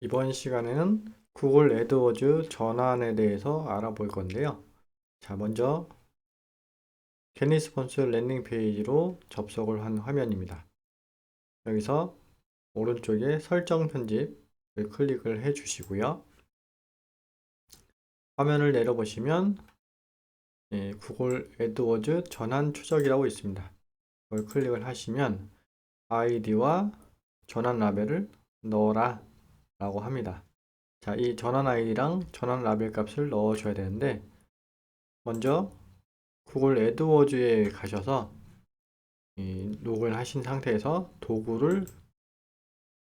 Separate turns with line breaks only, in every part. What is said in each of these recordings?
이번 시간에는 구글 애드워즈 전환에 대해서 알아볼 건데요. 자, 먼저 캐니스폰스 랜딩 페이지로 접속을 한 화면입니다. 여기서 오른쪽에 설정 편집을 클릭을 해 주시고요. 화면을 내려보시면 예, 구글 애드워즈 전환 추적이라고 있습니다. 그걸 클릭을 하시면 아이디와 전환 라벨을 넣어라 라고 합니다. 자, 이 전환 아이디랑 전환 라벨 값을 넣어줘야 되는데 먼저 구글 애드워즈에 가셔서 이 로그인 하신 상태에서 도구를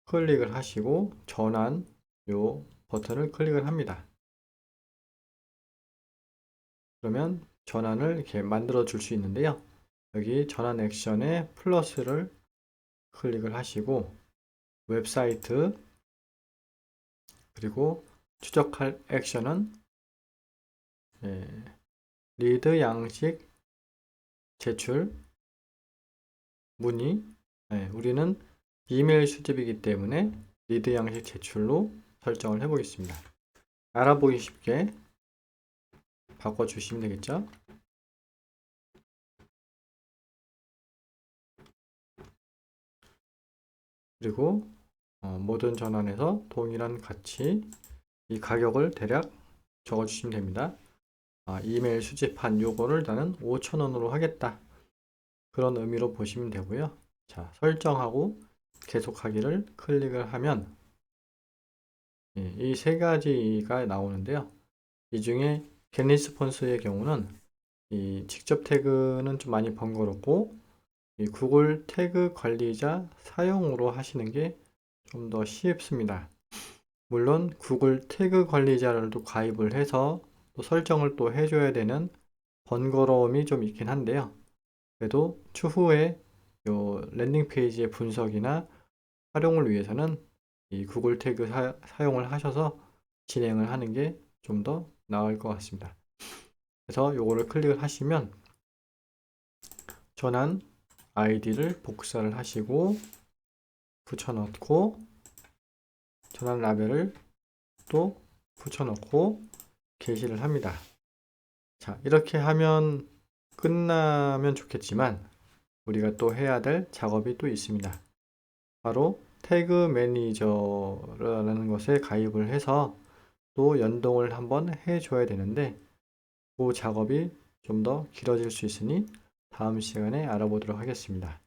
클릭을 하시고 전환 요 버튼을 클릭을 합니다. 그러면 전환을 이렇게 만들어 줄 수 있는데요. 여기 전환 액션에 플러스를 클릭을 하시고 웹사이트 그리고 추적할 액션은 예, 리드 양식 제출 문의 예, 우리는 이메일 수집이기 때문에 리드 양식 제출로 설정을 해 보겠습니다. 알아보기 쉽게 바꿔주시면 되겠죠? 그리고 어, 모든 전환에서 동일한 가치 이 가격을 대략 적어주시면 됩니다. 아, 이메일 수집한 요거를 나는 5,000원으로 하겠다. 그런 의미로 보시면 되고요. 자, 설정하고 계속하기를 클릭을 하면 예, 이세 가지가 나오는데요. 이 중에 겟리스폰스의 경우는 이 직접 태그는 좀 많이 번거롭고 이 구글 태그 관리자 사용으로 하시는 게 좀 더 쉽습니다. 물론 구글 태그 관리자를 또 가입을 해서 또 설정을 또 해줘야 되는 번거로움이 좀 있긴 한데요. 그래도 추후에 요 랜딩 페이지의 분석이나 활용을 위해서는 이 구글 태그 사, 사용을 하셔서 진행을 하는 게 좀 더 나을 것 같습니다. 그래서 요거를 클릭을 하시면 전환 아이디를 복사를 하시고 붙여넣고 전환 라벨을 또 붙여넣고 게시를 합니다. 자, 이렇게 하면 끝나면 좋겠지만 우리가 또 해야 될 작업이 또 있습니다. 바로 태그 매니저라는 것에 가입을 해서 또 연동을 한번 해줘야 되는데 그 작업이 좀 더 길어질 수 있으니 다음 시간에 알아보도록 하겠습니다.